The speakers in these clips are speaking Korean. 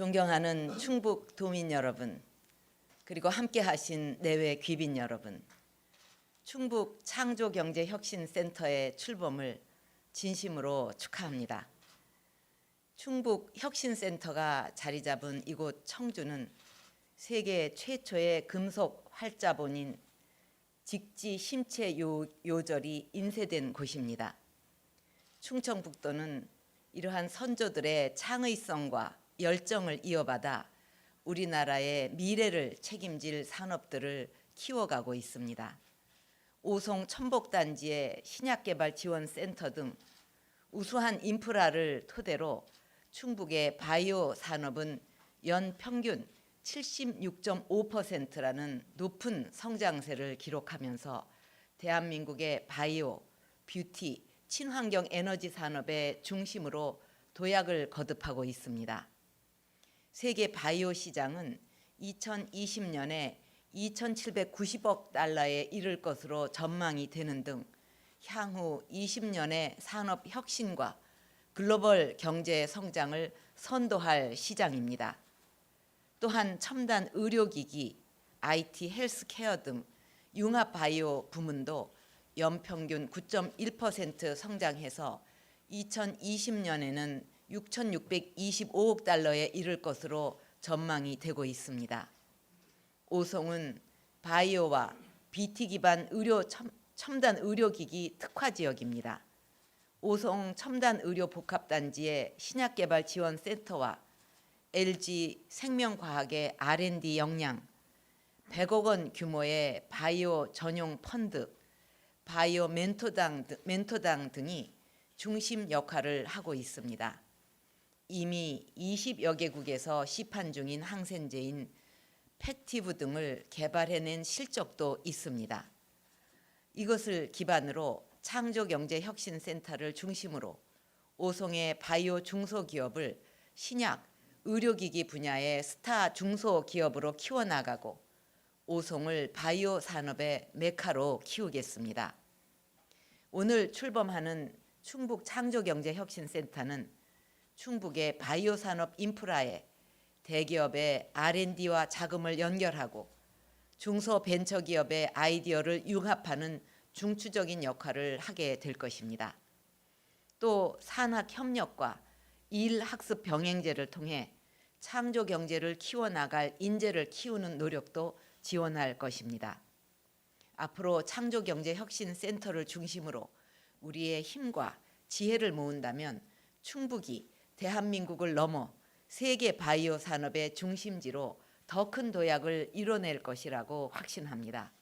존경하는 충북 도민 여러분, 그리고 함께 하신 내외 귀빈 여러분, 충북 창조경제혁신센터의 출범을 진심으로 축하합니다. 충북 혁신센터가 자리 잡은 이곳 청주는 세계 최초의 금속 활자본인 직지 심체 요, 요절이 인쇄된 곳입니다. 충청북도는 이러한 선조들의 창의성과 열정을 이어받아 우리나라의 미래를 책임질 산업들을 키워가고 있습니다. 오송 첨복단지의 신약개발지원센터 등 우수한 인프라를 토대로 충북의 바이오 산업은 연 평균 76.5%라는 높은 성장세를 기록하면서 대한민국의 바이오, 뷰티, 친환경 에너지 산업의 중심으로 도약을 거듭하고 있습니다. 세계 바이오 시장은 2020년에 2,790억 달러에 이를 것으로 전망이 되는 등 향후 20년의 산업 혁신과 글로벌 경제 성장을 선도할 시장입니다. 또한 첨단 의료기기, IT 헬스케어 등 융합 바이오 부문도 연평균 9.1% 성장해서 2020년에는 6,625억 달러에 이를 것으로 전망이 되고 있습니다. 오송은 바이오와 BT 기반 의료 첨, 첨단 의료기기 특화 지역입니다. 오송 첨단 의료 복합단지의 신약 개발 지원 센터와 LG 생명과학의 R&D 역량, 100억 원 규모의 바이오 전용 펀드, 바이오 멘토당, 등- 멘토당 등이 중심 역할을 하고 있습니다. 이미 20여 개국에서 시판 중인 항생제인 팩티브 등을 개발해낸 실적도 있습니다. 이것을 기반으로 창조경제혁신센터를 중심으로 오송의 바이오 중소기업을 신약, 의료기기 분야의 스타 중소기업으로 키워나가고 오송을 바이오 산업의 메카로 키우겠습니다. 오늘 출범하는 충북 창조경제혁신센터는 충북의 바이오 산업 인프라에 대기업의 R&D와 자금을 연결하고 중소 벤처 기업의 아이디어를 융합하는 중추적인 역할을 하게 될 것입니다. 또 산학 협력과 일 학습 병행제를 통해 창조 경제를 키워 나갈 인재를 키우는 노력도 지원할 것입니다. 앞으로 창조 경제 혁신 센터를 중심으로 우리의 힘과 지혜를 모은다면 충북이 대한민국을 넘어 세계 바이오 산업의 중심지로 더 큰 도약을 이뤄낼 것이라고 확신합니다.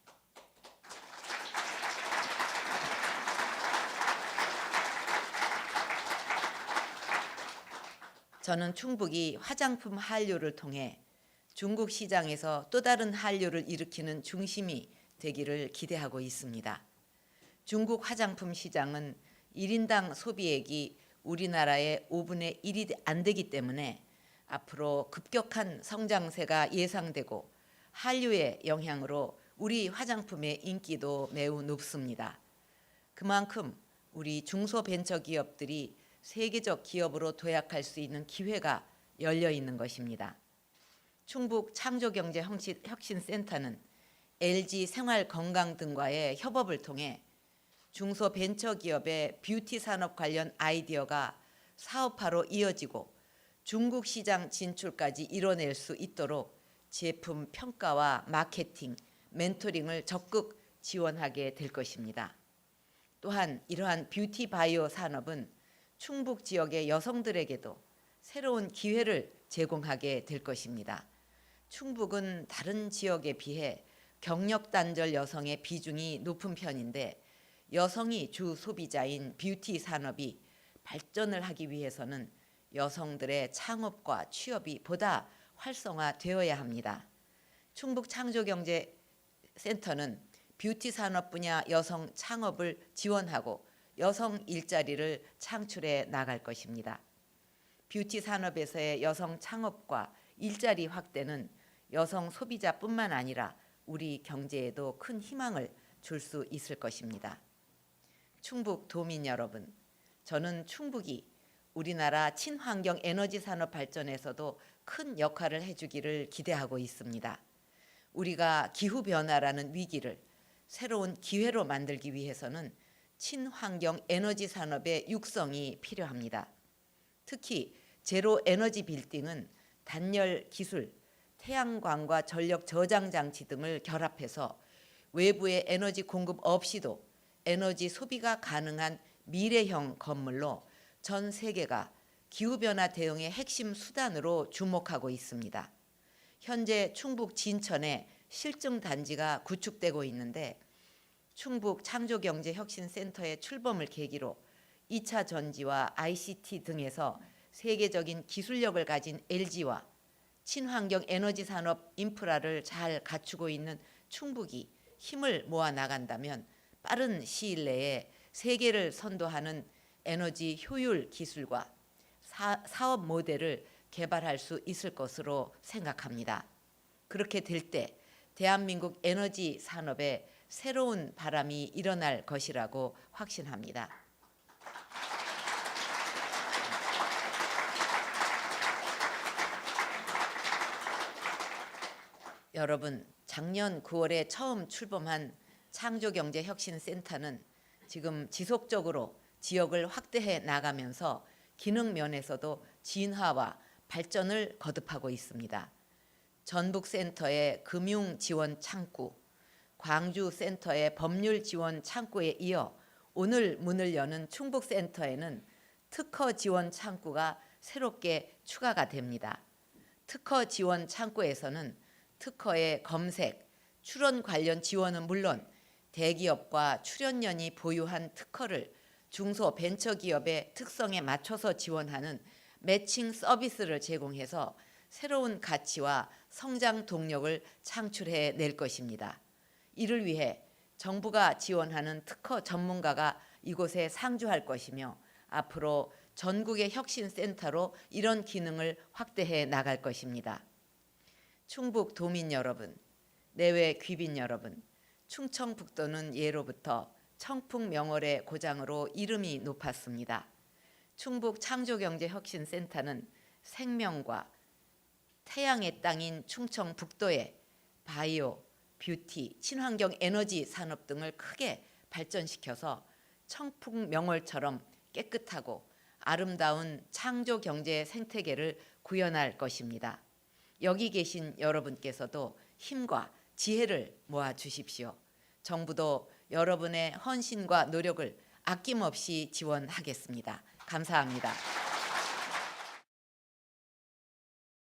저는 충북이 화장품 한류를 통해 중국 시장에서 또 다른 한류를 일으키는 중심이 되기를 기대하고 있습니다. 중국 화장품 시장은 1인당 소비액이 우리나라의 5분의 1이 안 되기 때문에 앞으로 급격한 성장세가 예상되고 한류의 영향으로 우리 화장품의 인기도 매우 높습니다. 그만큼 우리 중소벤처기업들이 세계적 기업으로 도약할 수 있는 기회가 열려 있는 것입니다. 충북 창조경제혁신센터는 LG 생활건강 등과의 협업을 통해 중소벤처기업의 뷰티 산업 관련 아이디어가 사업화로 이어지고 중국 시장 진출까지 이뤄낼 수 있도록 제품 평가와 마케팅, 멘토링을 적극 지원하게 될 것입니다. 또한 이러한 뷰티 바이오 산업은 충북 지역의 여성들에게도 새로운 기회를 제공하게 될 것입니다. 충북은 다른 지역에 비해 경력 단절 여성의 비중이 높은 편인데 여성이 주 소비자인 뷰티 산업이 발전을 하기 위해서는 여성들의 창업과 취업이 보다 활성화되어야 합니다. 충북 창조경제센터는 뷰티 산업 분야 여성 창업을 지원하고 여성 일자리를 창출해 나갈 것입니다. 뷰티 산업에서의 여성 창업과 일자리 확대는 여성 소비자뿐만 아니라 우리 경제에도 큰 희망을 줄 수 있을 것입니다. 충북 도민 여러분, 저는 충북이 우리나라 친환경 에너지 산업 발전에서도 큰 역할을 해주기를 기대하고 있습니다. 우리가 기후 변화라는 위기를 새로운 기회로 만들기 위해서는 친환경 에너지 산업의 육성이 필요합니다. 특히 제로 에너지 빌딩은 단열 기술, 태양광과 전력 저장 장치 등을 결합해서 외부의 에너지 공급 없이도 에너지 소비가 가능한 미래형 건물로 전 세계가 기후 변화 대응의 핵심 수단으로 주목하고 있습니다. 현재 충북 진천에 실증 단지가 구축되고 있는데 충북 창조경제혁신센터의 출범을 계기로 2차 전지와 ICT 등에서 세계적인 기술력을 가진 LG와 친환경 에너지 산업 인프라를 잘 갖추고 있는 충북이 힘을 모아 나간다면 빠른 시일 내에 세계를 선도하는 에너지 효율 기술과 사, 사업 모델을 개발할 수 있을 것으로 생각합니다. 그렇게 될 때 대한민국 에너지 산업에 새로운 바람이 일어날 것이라고 확신합니다. 여러분, 작년 9월에 처음 출범한 창조경제혁신센터는 지금 지속적으로 지역을 확대해 나가면서 기능 면에서도 진화와 발전을 거듭하고 있습니다. 전북센터의 금융 지원 창구, 광주센터의 법률 지원 창구에 이어 오늘 문을 여는 충북센터에는 특허 지원 창구가 새롭게 추가가 됩니다. 특허 지원 창구에서는 특허의 검색, 출원 관련 지원은 물론 대기업과 출연연이 보유한 특허를 중소 벤처기업의 특성에 맞춰서 지원하는 매칭 서비스를 제공해서 새로운 가치와 성장 동력을 창출해 낼 것입니다. 이를 위해 정부가 지원하는 특허 전문가가 이곳에 상주할 것이며 앞으로 전국의 혁신센터로 이런 기능을 확대해 나갈 것입니다. 충북 도민 여러분, 내외 귀빈 여러분, 충청북도는 예로부터 청풍 명월의 고장으로 이름이 높았습니다. 충북 창조경제혁신센터는 생명과 태양의 땅인 충청북도에 바이오, 뷰티, 친환경 에너지 산업 등을 크게 발전시켜서 청풍 명월처럼 깨끗하고 아름다운 창조 경제 생태계를 구현할 것입니다. 여기 계신 여러분께서도 힘과 지혜를 모아 주십시오. 정부도 여러분의 헌신과 노력을 아낌없이 지원하겠습니다. 감사합니다.